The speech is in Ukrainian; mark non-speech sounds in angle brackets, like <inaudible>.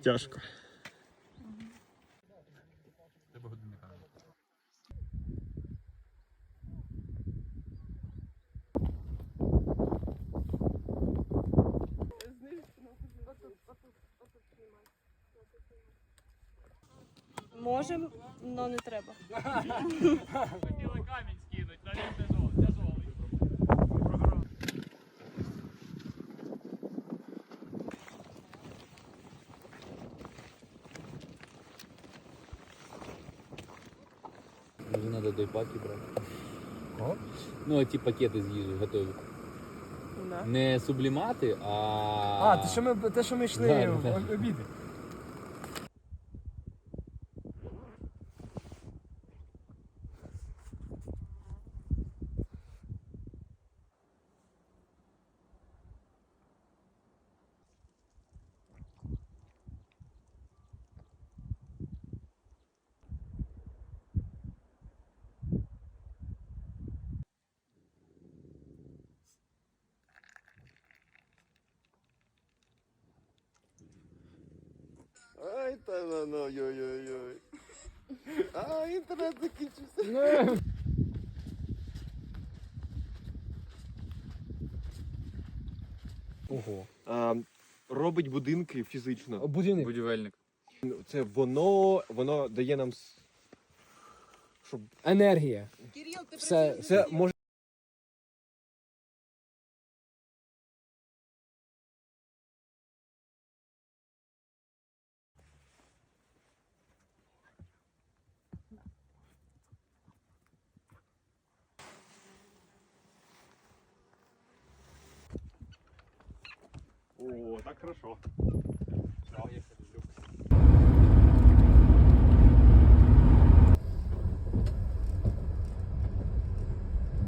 Тяжко. Можемо, але не треба. <laughs> Треба той паки брати. О? Ну, ті пакети з їжі готові. Не сублімати, а. А, те, що ми, те, що ми йшли Да, в да. обіди. Ай, та ну, ну, йой-йой-йой. А, інтернет закінчився. Ого. А, робить будинки фізично. Будівник. Будівельник. Це воно, воно дає нам. с- Щоб Енергія. Кирил, ти Все, це може. О, так хорошо. Все.